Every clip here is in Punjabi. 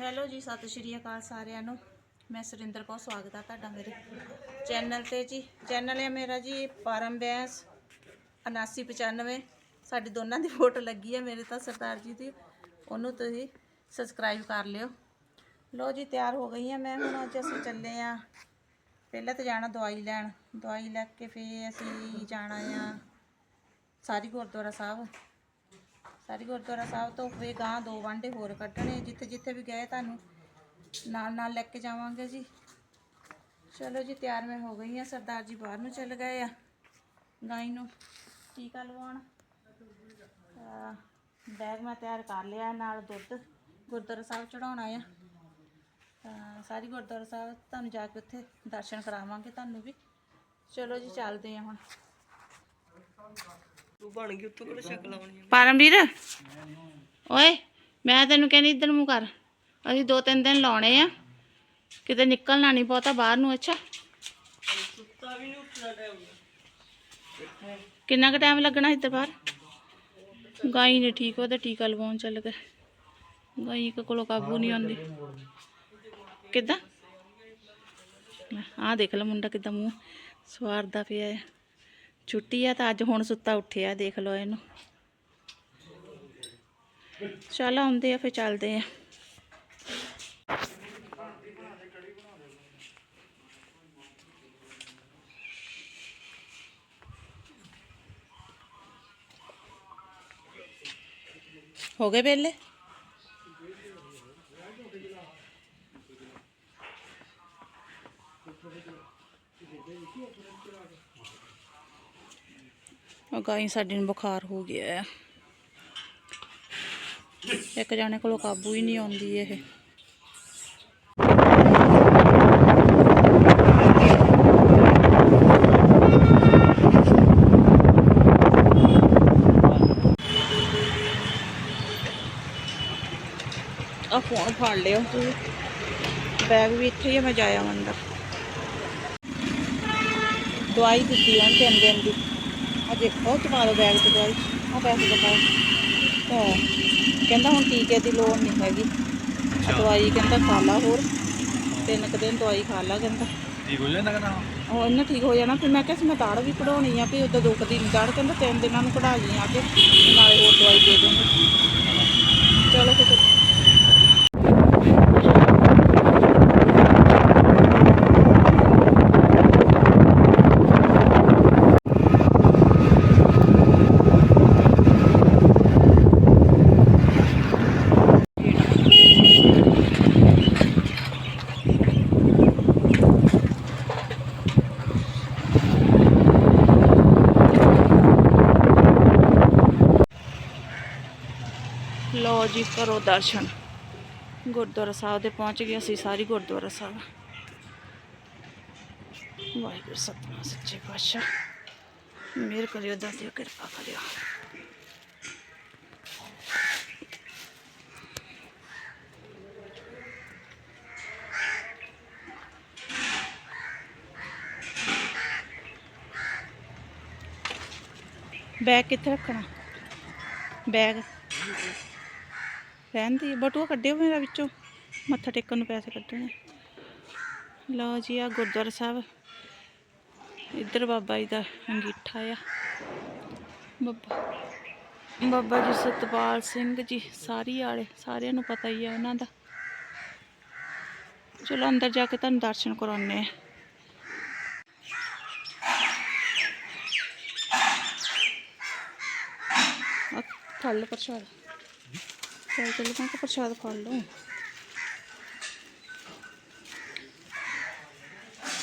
ਹੈਲੋ ਜੀ, ਸਤਿ ਸ਼੍ਰੀ ਅਕਾਲ ਸਾਰਿਆਂ ਨੂੰ। ਮੈਂ ਸੁਰਿੰਦਰ ਕੌਰ, ਸਵਾਗਤ ਆ ਤੁਹਾਡਾ ਮੇਰੇ ਚੈਨਲ ਤੇ ਜੀ। ਚੈਨਲ ਹੈ ਮੇਰਾ ਜੀ, ਪਰਮ ਬੈਂਸ 7995 ਸਾਡੀ ਦੋਨਾਂ ਦੀ ਫੋਟੋ ਲੱਗੀ ਹੈ ਮੇਰੇ ਤਾਂ ਸਰਦਾਰ ਜੀ ਦੀ। ਉਹਨੂੰ ਤੁਸੀਂ ਸਬਸਕ੍ਰਾਈਬ ਕਰ ਲਿਓ। ਲੋ ਜੀ, ਤਿਆਰ ਹੋ ਗਈ ਹਾਂ ਮੈਂ। ਹੁਣ ਅੱਜ ਅਸੀਂ ਚੱਲੇ ਆ। ਪਹਿਲਾਂ ਤਾਂ ਜਾਣਾ ਦਵਾਈ ਲੈਣ। ਦਵਾਈ ਲੈ ਕੇ ਫੇਰ ਅਸੀਂ ਜਾਣਾ ਆ। ਸਾਰੀ ਗੁਰਦੁਆਰਾ ਸਾਹਿਬ। ਸਾਰੀ ਗੁਰਦੁਆਰਾ ਸਾਹਿਬ ਤੋਂ ਫੇ ਗਾਂ ਦੋ ਵਾਂਡੇ ਹੋਰ ਕੱਢਣੇ, ਜਿੱਥੇ ਜਿੱਥੇ ਵੀ ਗਏ ਤੁਹਾਨੂੰ, ਨਾਲ ਨਾਲ ਲੈ ਕੇ ਜਾਵਾਂਗੇ ਜੀ। ਚਲੋ ਜੀ, ਤਿਆਰ ਮੈਂ ਹੋ ਗਈ ਆ ਸਰਦਾਰ ਜੀ ਬਾਹਰ ਨੂੰ ਚੱਲ ਗਏ ਆ, ਗਾਈ ਨੂੰ। ਟੀਕਾ ਲਵਾਉਣ ਬੈਗ ਮੈਂ ਤਿਆਰ ਕਰ ਲਿਆ ਨਾਲ ਦੁੱਧ, ਗੁਰਦੁਆਰਾ ਸਾਹਿਬ ਚੜਾਉਣਾ ਆ। ਤਾਂ ਸਾਰੀ ਗੁਰਦੁਆਰਾ ਸਾਹਿਬ ਤੁਹਾਨੂੰ ਜਾ ਕੇ ਉੱਥੇ ਦਰਸ਼ਨ ਕਰਾਵਾਂਗੇ ਤੁਹਾਨੂੰ ਵੀ। ਚਲੋ ਜੀ, ਚੱਲਦੇ ਆ ਹੁਣ। ਤੂੰ ਬਣ ਗਈ ਉੱਥੋਂ ਕਿਹੜਾ ਸ਼ਕਲ ਆਉਣੀ ਪਰਮਵੀਰ ਓਏ ਮੈਂ ਤੈਨੂੰ ਕਹਿੰਦੀ ਇੱਧਰ ਮੂੰਹ ਕਰ। ਅਸੀਂ ਦੋ ਤਿੰਨ ਦਿਨ ਲਾਉਣੇ ਆ। ਕਿਤੇ ਨਿਕਲਣਾ ਨਹੀਂ ਬਹੁਤਾ ਬਾਹਰ ਨੂੰ ਅੱਛਾ? ਸੁੱਤਾ ਵੀ ਨਹੀਂ ਉੱਠਣਾ ਟਾਈਮ ਕਿੰਨਾ ਕੁ ਟਾਈਮ ਲੱਗਣਾ ਇੱਧਰ ਬਾਹਰ? ਗਾਈ ਨੇ ਠੀਕ ਉਹਦਾ ਟੀਕਾ ਲਵਾਉਣ ਚੱਲ ਗਏ ਗਾਈ ਇੱਕ ਕੋਲੋਂ ਕਾਬੂ ਨਹੀਂ ਆਉਂਦੀ। ਕਿੱਦਾਂ? ਆਹ ਦੇਖ ਲੈ ਮੁੰਡਾ ਕਿੱਦਾਂ ਮੂੰਹ ਸਵਾਰਦਾ ਪਿਆ ਹੈ ਛੁੱਟੀ ਆ ਤਾਂ ਅੱਜ ਹੁਣ ਸੁੱਤਾ ਉੱਠਿਆ, ਦੇਖ ਲਓ ਇਹਨੂੰ। ਚੱਲ ਆਉਂਦੇ ਆ, ਫਿਰ ਚੱਲਦੇ ਆ। ਹੋ ਗਏ ਵੇਲੇ? ਗਾਈ ਸਾਡੀ ਨੂੰ ਬੁਖਾਰ ਹੋ ਗਿਆ ਆ ਇੱਕ ਜਾਣੇ ਕੋਲੋਂ ਕਾਬੂ ਹੀ ਨਹੀਂ ਆਉਂਦੀ ਇਹ। ਆ ਫੋਨ ਫੜ ਲਿਓ। ਤੁਸੀਂ ਬੈਗ ਵੀ ਇੱਥੇ ਹੀ ਮੈਂ ਜਾਇਆ ਅੰਦਰ। ਦਵਾਈ ਦਿੱਤੀ ਉਹਨੇ ਤਿੰਨ ਦਿਨ ਦੀ। ਆ ਦੇਖੋ ਲਓ ਬੈਗ 'ਚ ਦਵਾਈ ਆ ਪੈਸੇ ਦਿਖਾਓ ਤਾਂ ਕਹਿੰਦਾ ਹੁਣ ਟੀਕੇ ਦੀ ਲੋੜ ਨਹੀਂ ਹੈਗੀ। ਦਵਾਈ ਕਹਿੰਦਾ ਖਾ ਲਾ ਹੋਰ। ਤਿੰਨ ਕੁ ਦਿਨ ਦਵਾਈ ਖਾ ਲਾ ਕਹਿੰਦਾ। ਠੀਕ ਹੋ ਜਾਂਦਾ ਕਹਿੰਦਾ ਉਹ ਇਹਨੇ ਠੀਕ ਹੋ ਜਾਣਾ ਫਿਰ ਮੈਂ ਕਿਹਾ ਸੀ ਮੈਂ ਦਾੜ ਵੀ ਕਢਾਉਣੀ ਆ ਵੀ ਉਦੋਂ ਦੁਖਦੀ ਨਹੀਂ ਦਾੜ ਕਹਿੰਦਾ ਤਿੰਨ ਦਿਨਾਂ ਨੂੰ ਕਢਾ ਲਈ ਆ ਕੇ ਤੇ ਨਾਲੇ ਹੋਰ ਦਵਾਈ ਦੇ ਦੂੰਗੀ। ਚਲੋ ਫਿਰ। ਲੋ ਜੀ, ਕਰੋ ਦਰਸ਼ਨ। ਗੁਰਦੁਆਰਾ ਸਾਹਿਬ ਦੇ ਪਹੁੰਚ ਗਏ ਅਸੀਂ ਸਾਰੀ ਗੁਰਦੁਆਰਾ ਸਾਹਿਬ। ਵਾਹਿਗੁਰੂ ਸਤਨਾਮ, ਸੱਚੇ ਪਾਤਸ਼ਾਹ। ਮਿਹਰ ਕਰਿਓ ਦਾਤਿਓ ਕਿਰਪਾ ਕਰਿਓ। ਬੈਗ ਕਿੱਥੇ ਰੱਖਣਾ? ਬੈਗ। ਰਹਿੰਦੀ ਬਟੂਆ ਕੱਢਿਓ ਮੇਰਾ ਵਿੱਚੋਂ। ਮੱਥਾ ਟੇਕਣ ਨੂੰ ਪੈਸੇ ਕੱਢਣੇ। ਲਓ ਜੀ ਆ ਗੁਰਦੁਆਰਾ ਸਾਹਿਬ। ਇੱਧਰ ਬਾਬਾ ਜੀ ਦਾ ਅੰਗੀਠਾ ਆ। ਬਾਬਾ ਬਾਬਾ ਜੀ ਸਤਪਾਲ ਸਿੰਘ ਜੀ, ਸਾਰੀ ਆਲੇ, ਸਾਰਿਆਂ ਨੂੰ ਪਤਾ ਹੀ ਆ ਉਹਨਾਂ ਦਾ। ਚਲੋ, ਅੰਦਰ ਜਾ ਕੇ ਤੁਹਾਨੂੰ ਦਰਸ਼ਨ ਕਰਾਉਣੇ ਆ। ਆ ਪ੍ਰਸ਼ਾਦ। ਚੱਲ ਚੱਲ ਮੈਂ ਕਿਹਾ ਪ੍ਰਸ਼ਾਦ ਫੜ ਲਓ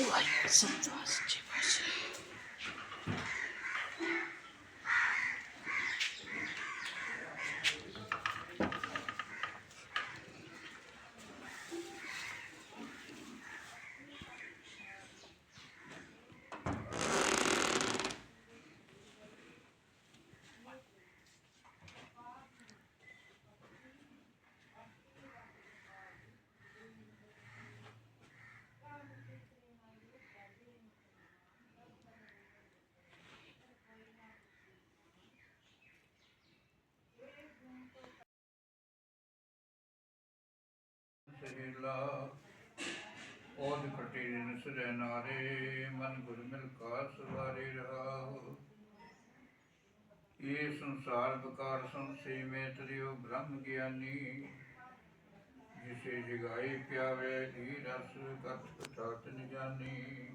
ਵਾਹਿਗੁਰੂ ਸਤਿ ਸਹੇਲਾ ਔਦ ਖਟੀ ਦਿਨ ਸਰੇ ਨਾਰੇ, ਮਨ ਗੁਰ ਮਿਲ ਕਾ ਸਵਾਰੇ ਰਹਾਉ ਇਹ ਸੰਸਾਰ ਬਕਾਰ ਸੰਸੇ ਮੈਂ ਤਰਿਓ ਬ੍ਰਹਮ ਗਿਆਨੀ। ਜਿਸੇ ਜਗਾਈ ਪਿਆਵੇ ਦੀ ਰਸ ਕਤ ਕਟਾਤ ਨ ਜਾਣੀ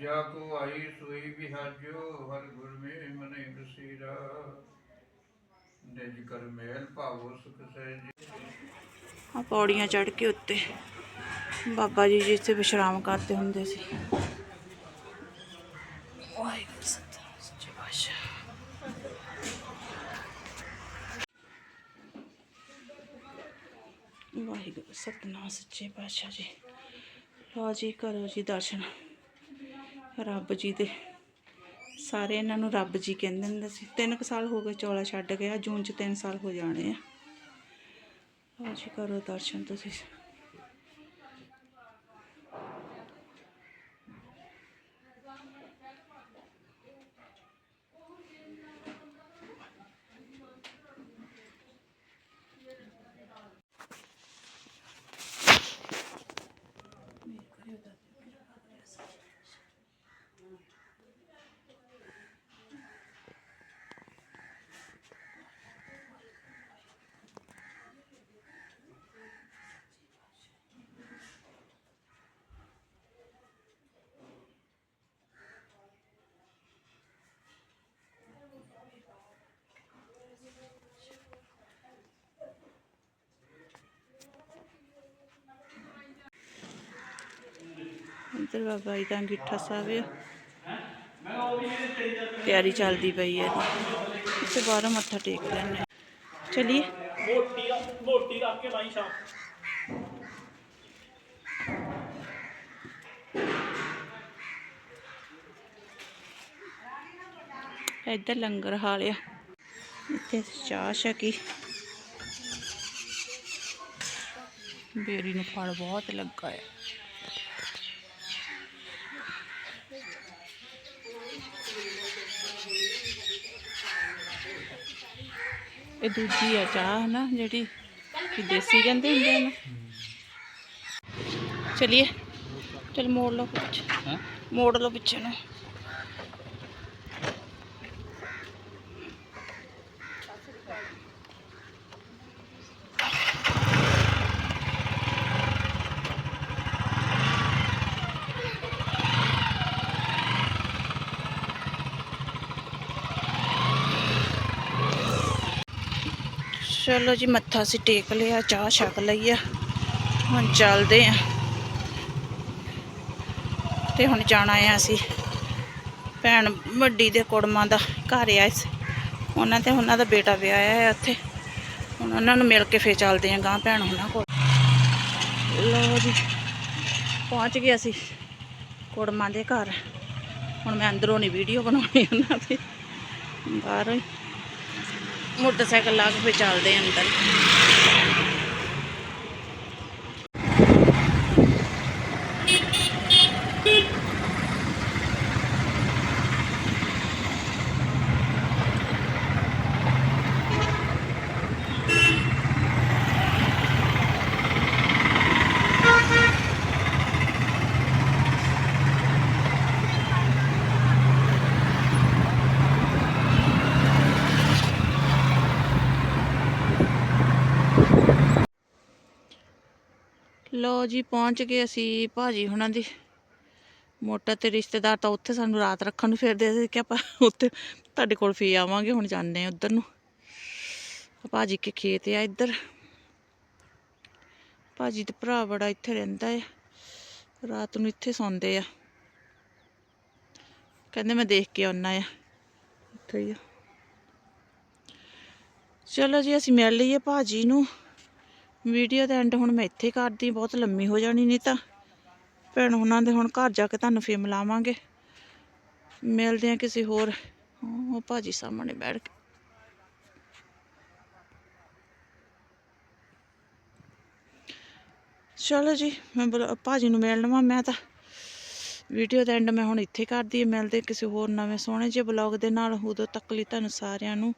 ਜਾ ਕੋ ਆਈ ਸੋਈ ਬਿਹਾਜੋ, ਹਰ ਗੁਰ ਮੇ ਮਨੇ ਬਸੀਰਾ। ਨਿਜ ਕਰ ਮੇਲ ਭਾਵੋ ਸੁਖ ਸਹਿਜ। ਆ ਪੌੜੀਆਂ ਚੜ ਕੇ ਉੱਤੇ ਬਾਬਾ ਜੀ ਜਿੱਥੇ ਵਿਸ਼ਰਾਮ ਕਰਦੇ ਹੁੰਦੇ ਸੀ। ਵਾਹਿਗੁਰੂ ਸਤਿਨਾਮ ਸੱਚੇ ਪਾਤਸ਼ਾਹ। ਵਾਹਿਗੁਰੂ ਸਤਿਨਾਮ ਸੱਚੇ ਪਾਤਸ਼ਾਹ ਜੀ। ਲਓ ਜੀ, ਕਰੋ ਜੀ ਦਰਸ਼ਨ। ਰੱਬ ਜੀ ਦੇ। ਸਾਰੇ ਇਹਨਾਂ ਨੂੰ ਰੱਬ ਜੀ ਕਹਿੰਦੇ ਹੁੰਦੇ ਸੀ। ਤਿੰਨ ਕੁ ਸਾਲ ਹੋ ਗਏ ਚੌਲਾ ਛੱਡ ਗਿਆ ਜੂਨ ਚ 3 ਸਾਲ ਹੋ ਜਾਣੇ ਆ। ਲਓ ਜੀ ਕਰੋ ਦਰਸ਼ਨ ਤੁਸੀਂ ਇੱਧਰ ਬਾਬਾ ਜੀ ਦਾ ਅੰਗੀਠਾ ਸਾਹਿਬ ਆ। ਤਿਆਰੀ ਚੱਲਦੀ ਪਈ ਹੈ ਇੱਥੇ ਬਾਹਰੋਂ ਮੱਥਾ ਟੇਕ ਲੈਣੇ ਚਲਿਏ। ਮੋਟੀ ਮੋਟੀ ਰੱਖ ਕੇ ਲਾਈ ਸ਼ਾਮ ਇੱਧਰ ਲੰਗਰ ਹਾਲ ਆ। ਇੱਥੇ ਚਾਹ ਛਕੀ। ਬੇਰੀ ਨੂੰ ਫਲ ਬਹੁਤ ਲੱਗਾ ਹੈ ਇਹ ਦੂਜੀ ਆ ਚਾਹ ਨਾ ਜਿਹੜੀ ਕਿ ਦੇਸੀ ਕਹਿੰਦੇ ਹੁੰਦੇ ਨੇ। ਚਲਿਏ ਚਲ ਮੋੜ ਲਓ ਪਿੱਛੇ। ਮੋੜ ਲਓ ਪਿੱਛੇ ਨੂੰ। ਚਲੋ ਜੀ, ਮੱਥਾ ਅਸੀਂ ਟੇਕ ਲਿਆ, ਚਾਹ ਛਕ ਲਈ ਆ। ਹੁਣ ਚੱਲਦੇ ਆ। ਤੇ ਹੁਣ ਜਾਣਾ ਆ ਅਸੀਂ। ਭੈਣ ਵੱਡੀ ਦੇ ਕੁੜਮਾਂ ਦਾ ਘਰ ਆ ਇਸ। ਉਹਨਾਂ ਤੇ ਉਹਨਾਂ ਦਾ ਬੇਟਾ ਵਿਆਹਿਆ ਹੈ ਉੱਥੇ। ਹੁਣ ਉਹਨਾਂ ਨੂੰ ਮਿਲ ਕੇ ਫੇਰ ਚੱਲਦੇ ਆ ਗਾਂ ਭੈਣ ਉਹਨਾਂ ਕੋਲ। ਲੋ ਜੀ, ਪਹੁੰਚ ਗਏ ਅਸੀਂ ਕੁੜਮਾਂ ਦੇ ਘਰ। ਹੁਣ ਮੈਂ ਅੰਦਰੋਂ ਨਹੀਂ ਵੀਡੀਓ ਬਣਾਉਣੀ ਉਹਨਾਂ ਦੀ। ਬਾਹਰੋਂ ਹੀ। ਮੋਟਰਸਾਈਕਲ ਲਾ ਕੇ ਫੇਰ ਚੱਲਦੇ ਆਂ ਅੰਦਰ। ਲੋ ਜੀ, ਪਹੁੰਚ ਗਏ ਅਸੀਂ ਭਾਜੀ ਹੁਣਾਂ ਦੀ। ਮੋਟਾ ਤੇ ਰਿਸ਼ਤੇਦਾਰ ਤਾਂ ਉੱਥੇ ਸਾਨੂੰ ਰਾਤ ਰੱਖਣ ਨੂੰ ਫਿਰਦੇ ਸੀ ਕਿ ਆਪਾਂ ਉੱਥੇ ਤੁਹਾਡੇ ਕੋਲ ਫੇਰ ਆਵਾਂਗੇ, ਹੁਣ ਜਾਂਦੇ ਆ ਉਧਰ ਨੂੰ। ਭਾਜੀ ਕੇ ਖੇਤ ਆ ਇੱਧਰ। ਭਾਜੀ ਤੇ ਭਰਾ ਬੜਾ ਇੱਥੇ ਰਹਿੰਦਾ ਹੈ ਰਾਤ ਨੂੰ ਇੱਥੇ ਸੌਂਦੇ ਆ। ਕਹਿੰਦੇ ਮੈਂ ਦੇਖ ਕੇ ਆਉਣਾ ਆ। ਇੱਥੇ ਹੀ ਆ। ਚਲੋ ਜੀ, ਅਸੀਂ ਮਿਲ ਲਈਏ ਭਾਜੀ ਨੂੰ। ਵੀਡੀਓ ਦਾ ਐਂਡ ਹੁਣ ਮੈਂ ਇੱਥੇ ਕਰਦੀ, ਬਹੁਤ ਲੰਮੀ ਹੋ ਜਾਣੀ ਨਹੀਂ ਤਾਂ। ਭੈਣ, ਉਹਨਾਂ ਦੇ ਹੁਣ ਘਰ ਜਾ ਕੇ ਤੁਹਾਨੂੰ ਫੇਰ ਮਿਲਾਵਾਂਗੇ। ਮਿਲਦੇ ਆ ਕਿਸੇ ਹੋਰ, ਉਹ ਭਾਜੀ ਸਾਹਮਣੇ ਬੈਠ ਕੇ। ਚਲੋ ਜੀ, ਮੈਂ ਬੁਲਾ- ਭਾਜੀ ਨੂੰ ਮਿਲ ਲਵਾਂ ਮੈਂ ਤਾਂ ਵੀਡੀਓ ਦਾ ਐਂਡ ਮੈਂ ਹੁਣ ਇੱਥੇ ਕਰਦੀ ਮਿਲਦੇ ਕਿਸੇ ਹੋਰ ਨਵੇਂ ਸੋਹਣੇ ਜਿਹੇ ਬਲੌਗ ਦੇ ਨਾਲ। ਉਦੋਂ ਤੱਕ ਲਈ ਤੁਹਾਨੂੰ ਸਾਰਿਆਂ ਨੂੰ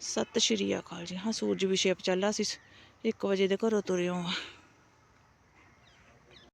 ਸਤਿ ਸ਼੍ਰੀ ਅਕਾਲ ਜੀ। ਹਾਂ, ਸੂਰਜ ਵੀ ਛਿਪ ਚੱਲਾ ਸੀ। 1 ਵਜੇ ਦੇ ਘਰੋਂ ਤੁਰਿਓ ਆ